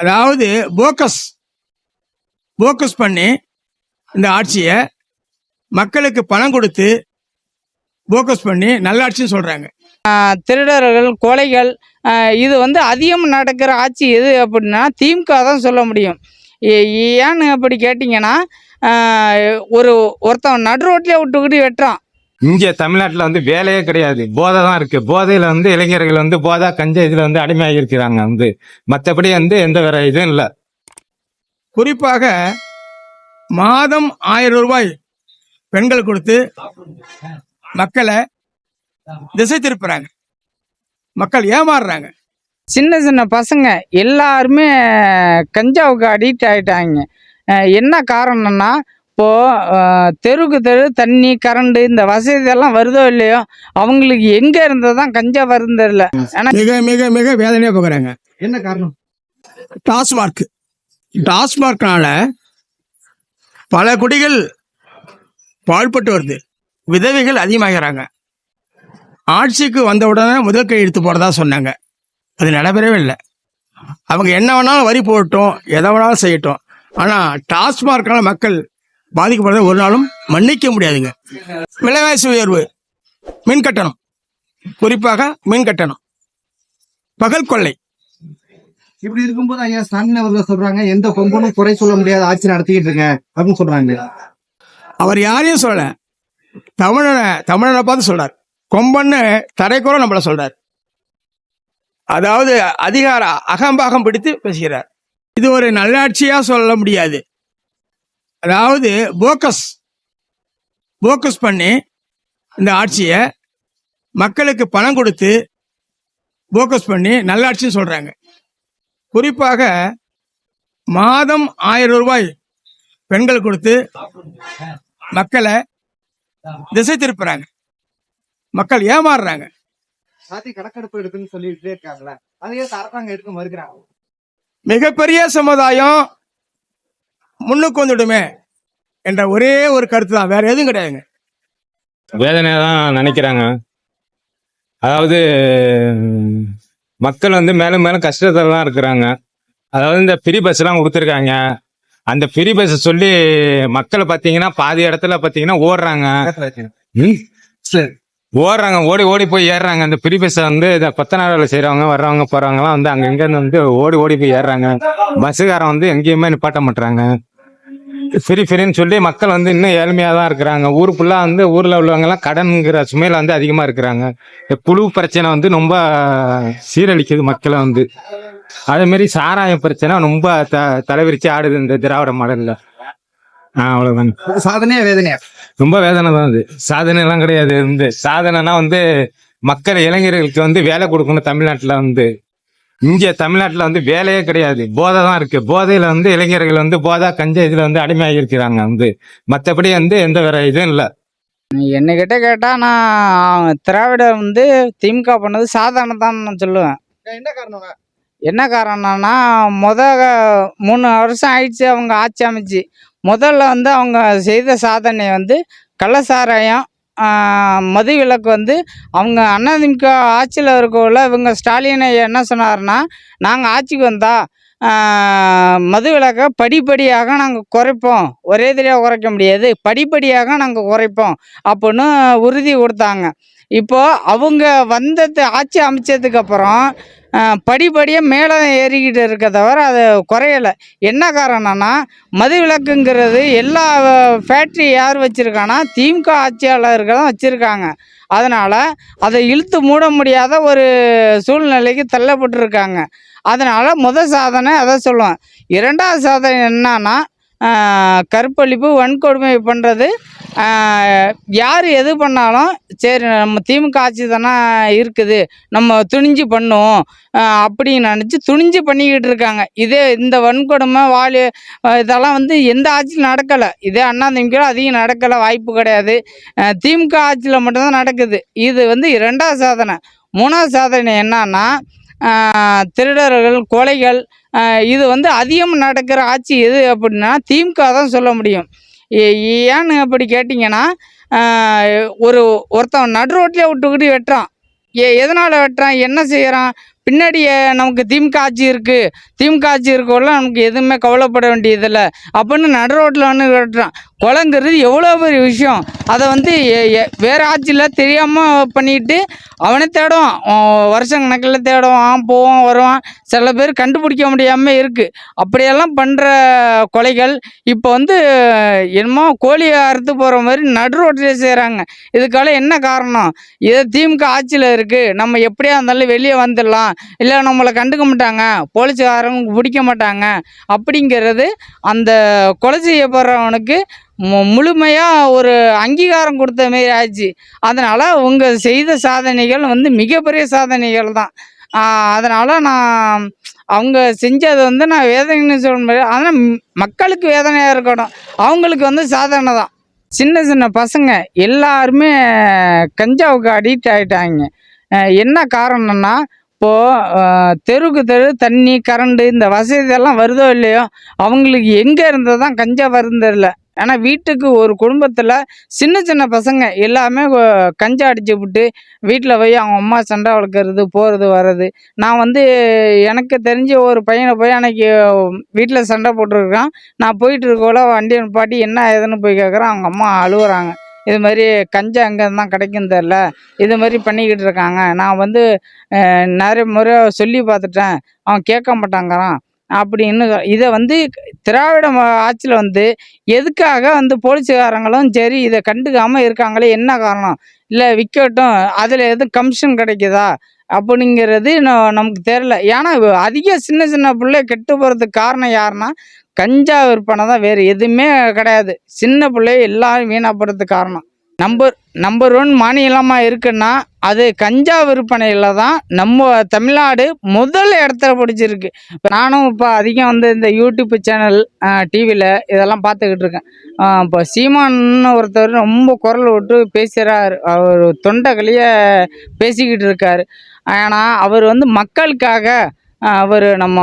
அதாவது focus focus பண்ணி இந்த ஆட்சியை மக்களுக்கு பணம் கொடுத்து போக்கஸ் பண்ணி நல்லாட்சின்னு சொல்கிறாங்க திருடர்கள் கொலைகள் இது வந்து அதிகம் நடக்கிற ஆட்சி எது அப்படின்னா திமுக தான் சொல்ல முடியும். ஏ- ஏன்னு அப்படி கேட்டிங்கன்னா ஒரு ஒருத்தன் நடு ரோட்லேயே விட்டுக்கிட்டு வெட்டுறான். இங்கே தமிழ்நாட்டில் வந்து வேலையே கிடையாது. போதை தான் இருக்கு. போதையில வந்து இளைஞர்கள் வந்து போதா கஞ்சா இதுல வந்து அடிமையாகி இருக்கிறாங்க வந்து. மற்றபடி வந்து எந்த வேற இதுவும் இல்லை. குறிப்பாக மாதம் ஆயிரம் ரூபாய் பெண்கள் கொடுத்து மக்களை திசை திருப்புறாங்க. மக்கள் ஏமாறுறாங்க. சின்ன சின்ன பசங்க எல்லாருமே கஞ்சாவுக்கு அடிக்ட் ஆயிட்டாங்க. என்ன காரணம்னா இப்போ ஆஹ் தெருவுக்கு தெரு தண்ணி கரண்ட் இந்த வசதி எல்லாம் வருதோ இல்லையோ அவங்களுக்கு எங்க இருந்து தான் கஞ்சா வருது தெரியல. ஆனா மிக மிக மிக வேதனையா போகிறாங்க என்ன காரணம்? டாஸ்மார்க். டாஸ்மார்க்னால பல குடிகள் பாழ்பட்டு வருது. விதவைகள் அதிகமாகிறாங்க. ஆட்சிக்கு வந்த உடனே முதல் கையெழுத்து போடுறதா சொன்னாங்க. அது நடைபெறவே இல்லை. அவங்க என்ன வேணாலும் வரி போடட்டும் எதை வேணாலும் செய்யட்டும். ஆனால் டாஸ்மார்க்னால மக்கள் பாதிக்கப்படுறத ஒரு நாளும் மன்னிக்க முடியாதுங்க. விலைவாசி உயர்வு மின் கட்டணம். குறிப்பாக மின் கட்டணம். பகல் கொள்ளை. இப்படி இருக்கும்போது ஐயா ஸ்டாலின் அவர்கள் சொல்றாங்க எந்த கொம்பனும் குறை சொல்ல முடியாத ஆட்சி நடத்திக்கிட்டு இருக்கேன் அப்படின்னு சொல்றாங்க அவர் யாரையும் சொல்லல. தமிழனை தமிழனை பார்த்து சொல்றார். கொம்பன்னு தரைக்குற நம்மள சொல்றார். அதாவது அதிகார அகம்பாகம் பிடித்து பேசுகிறார். இது ஒரு நல்லாட்சியா சொல்ல முடியாது. அதாவது போக்கஸ் போக்கஸ் பண்ணி இந்த ஆட்சியை மக்களுக்கு பணம் கொடுத்து போக்கஸ் பண்ணி நல்லாட்சின்னு சொல்றாங்க. குறிப்பாக மாதம் ஆயிரம் ரூபாய் பெண்கள் கொடுத்து மக்களை திசை திருப்புறாங்க. மக்கள் ஏமாறுறாங்க. சாதி கணக்கெடுப்பு எடுக்குன்னு சொல்லிட்டு இருக்காங்களே. அதையே அரசாங்கம் எடுக்க மறுக்கிறாங்க. மிகப்பெரிய சமுதாயம் முன்னுக்கு வந்துடுமே என்ற ஒரே ஒரு கருத்து தான் வேற எதுவும் கிடையாதுங்க. வேதனையா தான் நினைக்கிறாங்க. அதாவது மக்கள் வந்து மேலும் மேலும் கஷ்டத்துல தான் இருக்கிறாங்க. அதாவது இந்த ஃப்ரீ பஸ் எல்லாம் கொடுத்துருக்காங்க. அந்த ஃப்ரீ பஸ் சொல்லி மக்களை பார்த்தீங்கன்னா பாதி இடத்துல பார்த்தீங்கன்னா ஓடுறாங்க. ம்? ஓடுறாங்க. ஓடி ஓடி போய் ஏறுறாங்க. அந்த ஃப்ரீ பஸ்ஸை வந்து இந்த கொத்தனாரில் செய்கிறவங்க வர்றவங்க போகிறவங்கலாம் வந்து அங்கே இங்கேருந்து வந்து ஓடி ஓடி போய் ஏறுறாங்க. பஸ்ஸுக்காரன் வந்து எங்கேயுமே நிப்பாட்ட மாட்டுறாங்க ஃப்ரீ ஃப்ரீன்னு சொல்லி மக்கள் வந்து இன்னும் ஏழ்மையாக தான் இருக்கிறாங்க. ஊர் ஃபுல்லாக வந்து ஊரில் உள்ளவங்கலாம் கடன்கிற சுமையில் வந்து அதிகமாக இருக்கிறாங்க. புழு பிரச்சனை வந்து ரொம்ப சீரழிக்குது மக்களை வந்து. அதே மாதிரி சாராய பிரச்சனை ரொம்ப த தலைவிரிச்சு ஆடுது இந்த திராவிட மாடலில். ஆ அவ்வளோதாங்க சாதனையா வேதனையா? ரொம்ப வேதனை தான் அது. சாதனை எல்லாம் கிடையாது. வந்து சாதனைனா வந்து மக்கள் இளைஞர்களுக்கு வந்து வேலை கொடுக்கணும் தமிழ்நாட்டில் வந்து. இங்க தமிழ்நாட்டில் வந்து வேலையே கிடையாது. போதை தான் இருக்கு. போதையில வந்து இளைஞர்கள் வந்து போதை கஞ்சா இதுல வந்து அடிமையாகி இருக்கிறாங்க வந்து. மற்றபடி வந்து எந்த வேற இதுவும் இல்லை. என்னகிட்ட கேட்டால் நான் திராவிட வந்து திமுக பண்ணது சாதாரண தான் நான் சொல்லுவேன். என்ன காரணம் என்ன காரணம்னா முத மூணு வருஷம் ஆயிடுச்சு அவங்க ஆட்சி அமைச்சு. முதல்ல வந்து அவங்க செய்த சாதனை வந்து கள்ளசாராயம் மது விலக்கு வந்து அவங்க அண்ணாதிமுக ஆட்சியில் இருக்கக்குள்ள இவங்க ஸ்டாலின் ஐயா என்ன சொன்னாருன்னா நாங்கள் ஆட்சிக்கு வந்தால் மது விலக்கை படிப்படியாக நாங்கள் குறைப்போம். ஒரே தெரியாக குறைக்க முடியாது. படிப்படியாக நாங்கள் குறைப்போம். அப்படின்னு உறுதி கொடுத்தாங்க. இப்போது அவங்க வந்தது ஆட்சி அமைச்சதுக்கு அப்புறம் படிப்படியாக மேலே ஏறிக்கிட்டு இருக்க தவிர அது குறையலை. என்ன காரணம்னா மதுவிலக்குங்கிறது எல்லா ஃபேக்ட்ரி யார் வச்சுருக்கானா திமுக ஆட்சியாளர்கள் தான் வச்சுருக்காங்க. அதனால் அதை இழுத்து மூட முடியாத ஒரு சூழ்நிலைக்கு தள்ளப்பட்டிருக்காங்க. அதனால் முதல் சாதனை அதை சொல்லுவேன். இரண்டாவது சாதனை என்னன்னா கருப்பழிப்பு வன்கொடுமை பண்ணுறது யார் எது பண்ணாலும் சரி நம்ம திமுக ஆட்சி தானே இருக்குது. நம்ம துணிஞ்சு பண்ணுவோம். அப்படின்னு நினச்சி துணிஞ்சு பண்ணிக்கிட்டு இருக்காங்க. இதே இந்த வன்கொடுமை வாலி இதெல்லாம் வந்து எந்த ஆட்சியும் நடக்கலை. இதே அண்ணா திமுக அதிகம் நடக்கலை வாய்ப்பு கிடையாது. திமுக ஆட்சியில் மட்டும்தான் நடக்குது. இது வந்து இரண்டாவது சாதனை. மூணாவது சாதனை என்னன்னா திருடர்கள் கொலைகள் இது வந்து அதிகம் நடக்கிற ஆட்சி எது அப்படின்னா திமுக தான் சொல்ல முடியும். ஏ- ஏன்னு அப்படி கேட்டிங்கன்னா ஒரு ஒருத்தன் நடு ரோட்லேயே விட்டுக்கிட்டு வெட்டுறான். ஏ எதனால் வெட்டுறான்? என்ன செய்கிறான் பின்னாடி நமக்கு திமுக ஆட்சி இருக்குது திமுக ஆட்சி இருக்கோல நமக்கு எதுவுமே கவலைப்பட வேண்டியதில்லை. அப்படின்னு நடு ரோட்டில் வந்து கட்டுறான் கொலைங்கிறது எவ்வளோ பெரிய விஷயம். அதை வந்து வேறு ஆட்சியில் தெரியாமல் பண்ணிட்டு அவனை தேடுவான் வருஷம் கணக்கில் தேடுவான் போவான் வருவான். சில பேர் கண்டுபிடிக்க முடியாமல் இருக்குது அப்படியெல்லாம் பண்ணுற கொலைகள் இப்போ வந்து என்னமோ கோழியை அறுத்து போகிற மாதிரி நடு ரோட்டிலே செய்கிறாங்க இதுக்கால என்ன காரணம்? இது திமுக ஆட்சியில் இருக்குது நம்ம எப்படியா இருந்தாலும் வெளியே வந்துடலாம். இல்லை நம்மளை கண்டுக்க மாட்டாங்க. போலீஸ்காரங்க பிடிக்க மாட்டாங்க. அப்படிங்கிறது அந்த கொலை செய்யப்படுறவனுக்கு முழுமையாக ஒரு அங்கீகாரம் கொடுத்த மாரி ஆச்சு. அதனால் உங்கள் செய்த சாதனைகள் வந்து மிகப்பெரிய சாதனைகள் தான். அதனால் நான் அவங்க செஞ்சது வந்து நான் வேதனைன்னு சொல்ல முடியாது. ஆனால் மக்களுக்கு வேதனையாக இருக்கணும். அவங்களுக்கு வந்து சாதனை தான். சின்ன சின்ன பசங்க எல்லாருமே கஞ்சாவுக்கு அடிக்ட் ஆகிட்டாங்க என்ன காரணம்னா இப்போது தெருவுக்கு தெரு தண்ணி கரண்டு இந்த வசதியெல்லாம் வருதோ இல்லையோ அவங்களுக்கு எங்கே இருந்தது தான் கஞ்சா வருந்ததில்லை ஆனால் வீட்டுக்கு ஒரு குடும்பத்தில் சின்ன சின்ன பசங்க எல்லாமே கஞ்சா அடிச்சு விட்டு வீட்டில் போய் அவங்க அம்மா சண்டை வளர்க்குறது போகிறது வர்றது. நான் வந்து எனக்கு தெரிஞ்ச ஒரு பையனை போய் அன்னைக்கு வீட்டில் சண்டை போட்டிருக்கான். நான் போயிட்டு இருக்கோல வண்டியை பாட்டி என்ன ஏதுன்னு போய் கேட்குறேன் அவங்க அம்மா அழுகுறாங்க இது மாதிரி கஞ்சா எங்கே தான் கிடைக்கும் தெரில இது மாதிரி பண்ணிக்கிட்டு இருக்காங்க. நான் வந்து நிறைய முறை சொல்லி பார்த்துட்டேன். அவன் கேட்க மாட்டாங்கிறான். அப்படின்னு இதை வந்து திராவிட ஆட்சியில் வந்து எதுக்காக வந்து போலீஸ்காரங்களும் சரி இதை கண்டுக்காமல் இருக்காங்களே என்ன காரணம்? இல்லை விற்கட்டும் அதில் எதுவும் கமிஷன் கிடைக்குதா? அப்படிங்கிறது நமக்கு தெரில ஏன்னா அதிக சின்ன சின்ன பிள்ளை கெட்டு போகிறதுக்கு காரணம் யாருன்னா கஞ்சா விற்பனை தான் வேறு எதுவுமே கிடையாது. சின்ன பிள்ளை எல்லாரும் வீணாக போகிறதுக்கு காரணம். நம்பர் நம்பர் ஒன் மாநிலமாக இருக்குன்னா அது கஞ்சா விற்பனையில் தான் நம்ம தமிழ்நாடு முதல் இடத்துல பிடிச்சிருக்கு. இப்போ நானும் இப்போ அதிகம் வந்து இந்த யூடியூப் சேனல் டிவியில் இதெல்லாம் பார்த்துக்கிட்டு இருக்கேன். இப்போ சீமான்னு ஒருத்தர் ரொம்ப குரல் விட்டு பேசுகிறார் அவர் தொண்டைகளைய பேசிக்கிட்டு இருக்கார். ஆனால் அவர் வந்து மக்களுக்காக அவர் நம்ம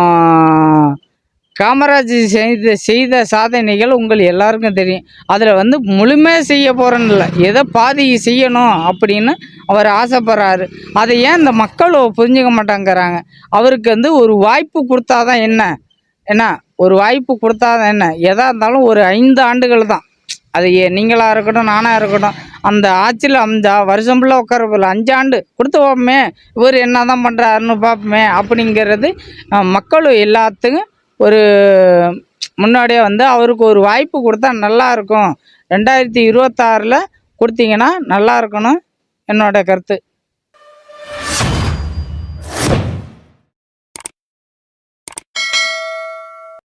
காமராஜ் செய்த செய்த சாதனைகள் உங்கள் எல்லாருக்கும் தெரியும். அதில் வந்து முழுமையாக செய்ய போகிறேன்னு இல்லை. எதை பாதி செய்யணும் அப்படின்னு அவர் ஆசைப்படுறாரு. அதை ஏன் இந்த மக்கள் புரிஞ்சுக்க மாட்டேங்கிறாங்க? அவருக்கு வந்து ஒரு வாய்ப்பு கொடுத்தாதான் என்ன? என்ன? ஒரு வாய்ப்பு கொடுத்தாதான் என்ன? எதாக இருந்தாலும் ஒரு ஐந்து ஆண்டுகள் தான். அது ஏ- நீங்களாக இருக்கட்டும் நானாக இருக்கட்டும் அந்த ஆட்சியில் அஞ்சா வருஷம் ஃபுல்லாக உட்காரப்பில்ல அஞ்சாண்டு கொடுத்து போப்போமே. இவர் என்ன தான் பண்ணுறாருன்னு பார்ப்போமே அப்படிங்கிறது மக்களும் மக்கள் எல்லாத்துக்கும் ஒரு முன்னாடியே வந்து அவருக்கு ஒரு வாய்ப்பு கொடுத்தா நல்லா இருக்கும் ரெண்டாயிரத்தி இருபத்தாறில் கொடுத்தீங்கன்னா நல்லா இருக்கணும் என்னோட கருத்து.